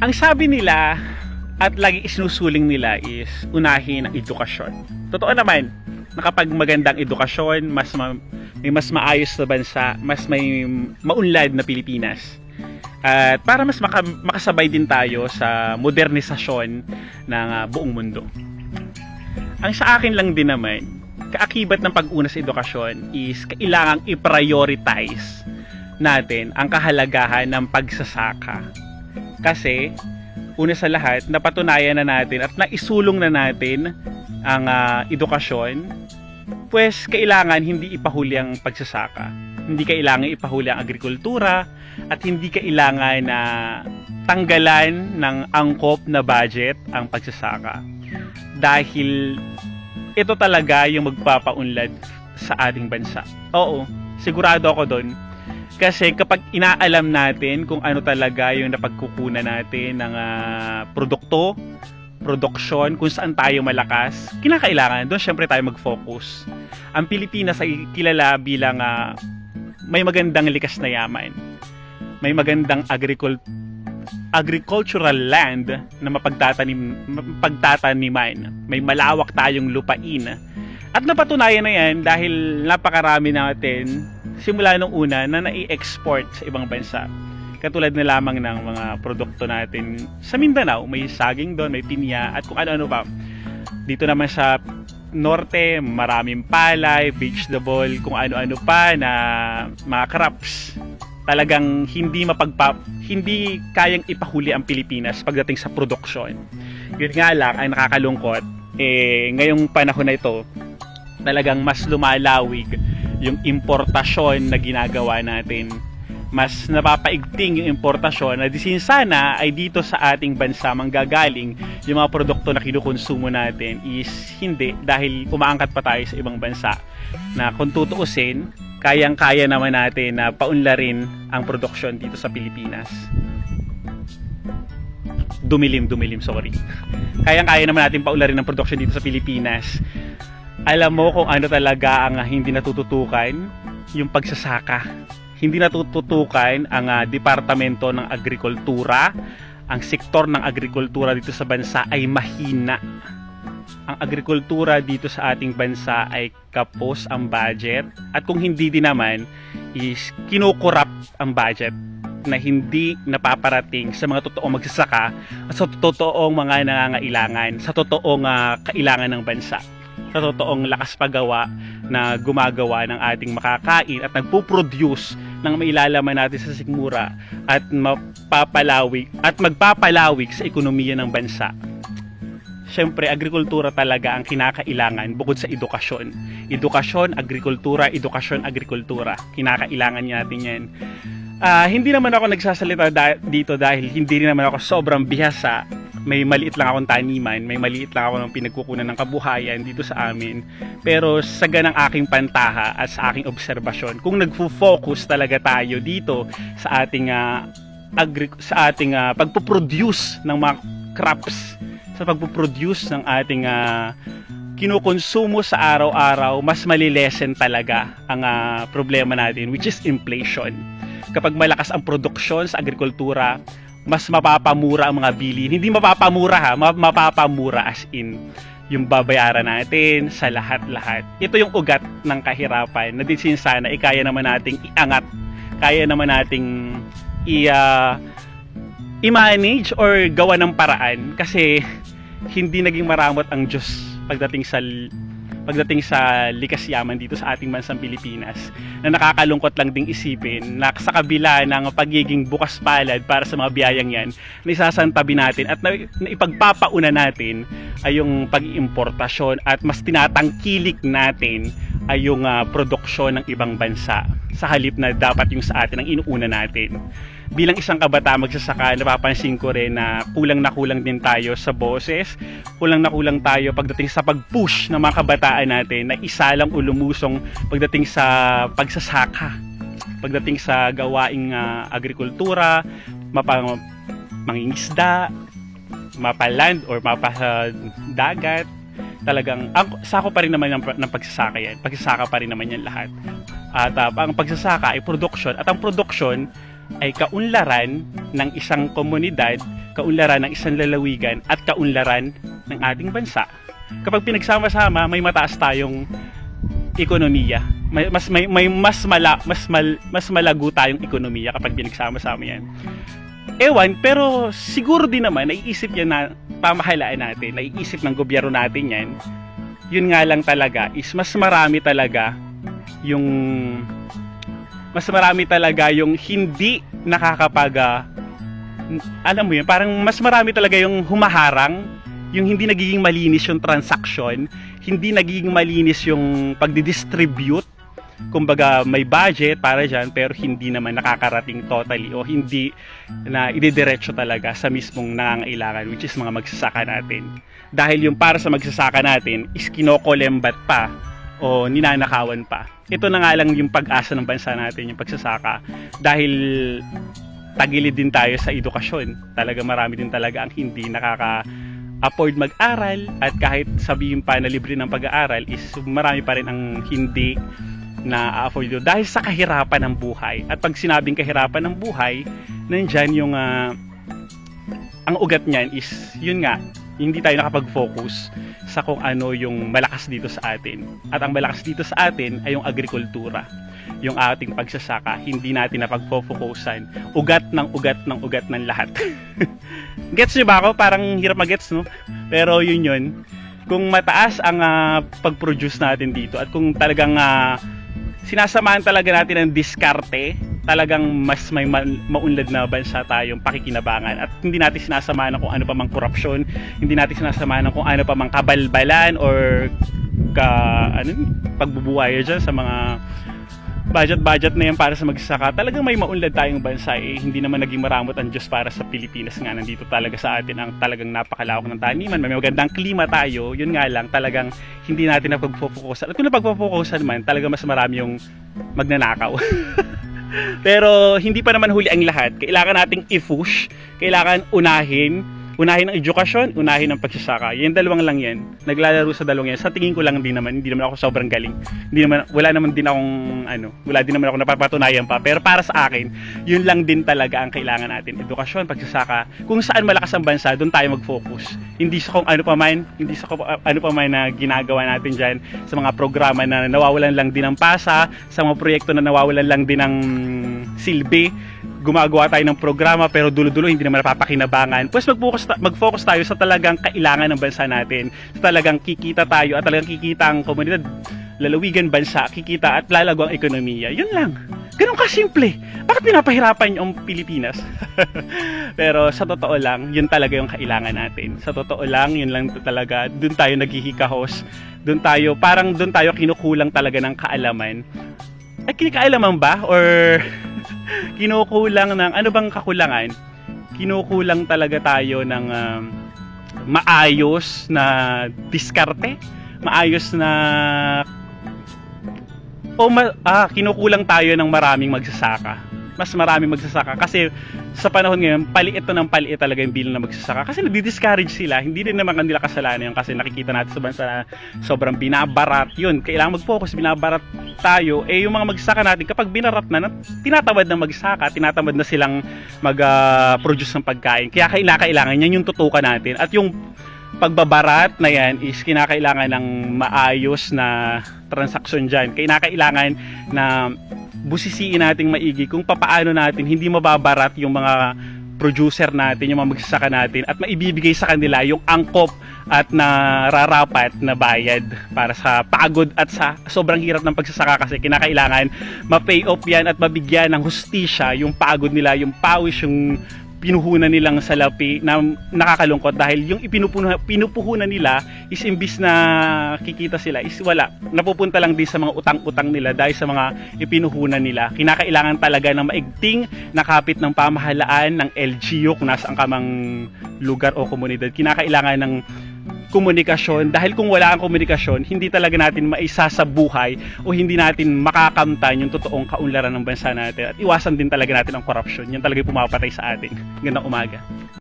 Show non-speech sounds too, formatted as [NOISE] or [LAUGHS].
Ang sabi nila at lagi isinusuling nila is unahin ang edukasyon. Totoo naman na kapag magandang edukasyon, mas ma- may mas maayos na bansa, mas may maunlad na Pilipinas. At para mas maka- makasabay din tayo sa modernisasyon ng ah, buong mundo. Ang sa akin lang din naman, kaakibat ng pag-una sa edukasyon is kailangang i-prioritize natin ang kahalagahan ng pagsasaka. Kasi, una sa lahat, napatunayan na natin at naisulong na natin ang ah, edukasyon, pues kailangan hindi ipahuli ang pagsasaka. Hindi kailangan ipahuli ang agrikultura at hindi kailangan na tanggalan ng angkop na budget ang pagsasaka. Dahil ito talaga yung magpapaunlad sa ating bansa. Oo, sigurado ako doon. Kasi kapag inaalam natin kung ano talaga yung napagkukunan natin ng ah, produkto, produksyon, kung saan tayo malakas, kinakailangan, doon syempre tayo mag-focus. Ang Pilipinas ay kilala bilang ah, may magandang likas na yaman. May magandang agricul agricultural land na mapagtatanim mapagtataniman. May malawak tayong lupain. At napatunayan na yan dahil napakarami natin simula nung una na nai-export sa ibang bansa. Katulad na lamang ng mga produkto natin sa Mindanao, may saging doon, may pinya at kung ano-ano pa. Dito naman sa norte, maraming palay, vegetable, kung ano-ano pa na mga crops. Talagang hindi mapagpa hindi kayang ipahuli ang Pilipinas pagdating sa produksyon. Yun nga lang ang nakakalungkot eh ngayong panahon na ito talagang mas lumalawig yung importasyon na ginagawa natin. Mas napapaigting yung importasyon na disin sana ay dito sa ating bansa manggagaling yung mga produkto na kinukonsumo natin is hindi dahil umaangkat pa tayo sa ibang bansa na kung tutuusin kayang-kaya naman natin na paunlarin ang produksyon dito sa Pilipinas. Dumilim dumilim sorry. [LAUGHS] Kayang-kaya naman natin paunlarin ang produksyon dito sa Pilipinas alam mo kung ano talaga ang hindi natututukan? Yung pagsasaka. Hindi natututukan ang ah, departamento ng agrikultura. Ang sektor ng agrikultura dito sa bansa ay mahina. Ang agrikultura dito sa ating bansa ay kapos ang budget. At kung hindi din naman is kinukurap ang budget na hindi napaparating sa mga totoong magsasaka at sa totoong mga nangangailangan sa totoong ah, kailangan ng bansa sa totoong lakas paggawa na gumagawa ng ating makakain at nagpo-produce ng mailalaman natin sa sikmura at mapapalawig at magpapalawig sa ekonomiya ng bansa. Siyempre, agrikultura talaga ang kinakailangan bukod sa edukasyon. Edukasyon, agrikultura, edukasyon, agrikultura. Kinakailangan natin yan. Ah, hindi naman ako nagsasalita da- dito dahil hindi naman ako sobrang bihasa. May maliit lang akong taniman, may maliit lang ako ng pinagkukunan ng kabuhayan dito sa amin. Pero sa ganang aking pantaha at sa aking obserbasyon, kung nagfo-focus talaga tayo dito sa ating ah, agri- sa ating ah, pagpo-produce ng mga crops, sa pagpo-produce ng ating ah, kinukonsumo sa araw-araw, mas malilesen talaga ang ah, problema natin which is inflation kapag malakas ang produksyon sa agrikultura, mas mapapamura ang mga bilhin. Hindi mapapamura ha, ma- mapapamura as in yung babayaran natin sa lahat-lahat. Ito yung ugat ng kahirapan na din sana eh, kaya naman nating iangat, kaya naman nating i, ah, i-manage or gawa ng paraan kasi hindi naging maramot ang Diyos pagdating sa pagdating sa likas yaman dito sa ating bansang Pilipinas na nakakalungkot lang ding isipin na sa kabila ng pagiging bukas palad para sa mga biyayang yan na isasantabi natin at na, na ipagpapauna natin ay yung pag-importasyon at mas tinatangkilik natin ay yung ah, produksyon ng ibang bansa. Sa halip na dapat yung sa atin ang inuuna natin bilang isang kabata magsasaka, napapansin ko rin na kulang na kulang din tayo sa boses, kulang na kulang tayo pagdating sa pag-push ng mga kabataan natin na isa lang ulumusong pagdating sa pagsasaka, pagdating sa gawaing ah, agrikultura, mapa, mangingisda, mapaland or mapadagat, talagang ang sako pa rin naman ng, ng pagsasaka yan. Pagsasaka pa rin naman yan lahat. At ah, ang pagsasaka ay production at ang production ay kaunlaran ng isang komunidad, kaunlaran ng isang lalawigan at kaunlaran ng ating bansa. Kapag pinagsama-sama, may mataas tayong ekonomiya. May, mas may, may mas mala, mas mal, mas malago tayong ekonomiya kapag pinagsama-sama 'yan. Ewan, pero siguro din naman naiisip yan na pamahalaan natin, naiisip ng gobyerno natin 'yan. Yun nga lang talaga is mas marami talaga yung mas marami talaga yung hindi nakakapag ah, alam mo yun, parang mas marami talaga yung humaharang, yung hindi nagiging malinis yung transaction, hindi nagiging malinis yung pagdi-distribute. Kumbaga may budget para dyan pero hindi naman nakakarating totally o hindi na idediretso talaga sa mismong nangangailangan which is mga magsasaka natin. Dahil yung para sa magsasaka natin is kinokolembat pa o ninanakawan pa. Ito na nga lang yung pag-asa ng bansa natin, yung pagsasaka. Dahil tagilid din tayo sa edukasyon. Talaga marami din talaga ang hindi nakaka afford mag-aral at kahit sabihin pa na libre ng pag-aaral is marami pa rin ang hindi na afford yun dahil sa kahirapan ng buhay. At pag sinabing kahirapan ng buhay, nandyan yung ah, ang ugat niyan is yun nga, hindi tayo nakapag-focus sa kung ano yung malakas dito sa atin. At ang malakas dito sa atin ay yung agrikultura yung ating pagsasaka, hindi natin napagpo-focusan. Ugat ng ugat ng ugat ng lahat. [LAUGHS] gets nyo ba ako? Parang hirap mag-gets, no? Pero yun yun. Kung mataas ang ah, pag-produce natin dito at kung talagang ah, sinasamahan talaga natin ng diskarte, talagang mas may ma- maunlad na bansa tayong pakikinabangan at hindi natin sinasamahan ng kung ano pa mang korupsyon, hindi natin sinasamahan ng kung ano pa mang kabalbalan or ka ano pagbubuhay dyan sa mga budget-budget na yan para sa magsasaka, talagang may maunlad tayong bansa eh. Hindi naman naging maramot ang Diyos para sa Pilipinas nga. Nandito talaga sa atin ang talagang napakalawak ng taniman. May magandang klima tayo. Yun nga lang, talagang hindi natin napagpo-focusan. At kung napagpo-focusan man, talaga mas marami yung magnanakaw. [LAUGHS] Pero hindi pa naman huli ang lahat. Kailangan nating i-push. Kailangan unahin unahin ang edukasyon, unahin ang pagsasaka. Yan dalawang lang yan. Naglalaro sa dalawang yan. Sa tingin ko lang din naman, hindi naman ako sobrang galing. Hindi naman, wala naman din akong, ano, wala din naman ako napapatunayan pa. Pero para sa akin, yun lang din talaga ang kailangan natin. Edukasyon, pagsasaka. Kung saan malakas ang bansa, doon tayo mag-focus. Hindi sa kung ano pa man, hindi sa kung ano pa man na ginagawa natin dyan sa mga programa na nawawalan lang din ng pasa, sa mga proyekto na nawawalan lang din ng silbi gumagawa tayo ng programa pero dulo-dulo hindi naman napapakinabangan. Pues mag-focus, mag-focus tayo sa talagang kailangan ng bansa natin. Sa talagang kikita tayo at talagang kikita ang komunidad, lalawigan bansa, kikita at lalago ang ekonomiya. Yun lang. Ganun kasimple. Bakit pinapahirapan yung Pilipinas? [LAUGHS] pero sa totoo lang, yun talaga yung kailangan natin. Sa totoo lang, yun lang talaga. Doon tayo naghihikahos. Doon tayo, parang doon tayo kinukulang talaga ng kaalaman. Ay, kinikaalaman ba? Or kinukulang ng ano bang kakulangan? Kinukulang talaga tayo ng um, maayos na diskarte, maayos na o ma- ah, kinukulang tayo ng maraming magsasaka. Mas maraming magsasaka kasi sa panahon ngayon, paliit to ng paliit talaga yung bilang na magsasaka kasi nagdi-discourage sila. Hindi din naman kanila kasalanan yun kasi nakikita natin sa bansa na sobrang binabarat yun. Kailangan mag-focus, binabarat tayo. Eh yung mga magsasaka natin, kapag binarat na, na tinatamad na magsaka, tinatamad na silang mag-produce ng pagkain. Kaya kailangan yan yung tutukan natin. At yung pagbabarat na yan is kinakailangan ng maayos na transaksyon dyan. Kinakailangan na busisiin nating maigi kung papaano natin hindi mababarat yung mga producer natin, yung mga magsasaka natin at maibibigay sa kanila yung angkop at nararapat na bayad para sa pagod at sa sobrang hirap ng pagsasaka kasi kinakailangan ma-pay off yan at mabigyan ng hustisya yung pagod nila, yung pawis, yung pinuhunan nilang salapi na nakakalungkot dahil yung ipinupuhunan pinupuhunan nila is imbis na kikita sila is wala. Napupunta lang din sa mga utang-utang nila dahil sa mga ipinuhunan nila. Kinakailangan talaga ng maigting nakapit ng pamahalaan ng LGU kung nasaan ka mang lugar o komunidad. Kinakailangan ng komunikasyon dahil kung wala ang komunikasyon hindi talaga natin maisa sa buhay o hindi natin makakamtan yung totoong kaunlaran ng bansa natin at iwasan din talaga natin ang corruption yan talaga pumapatay sa atin. Gandang umaga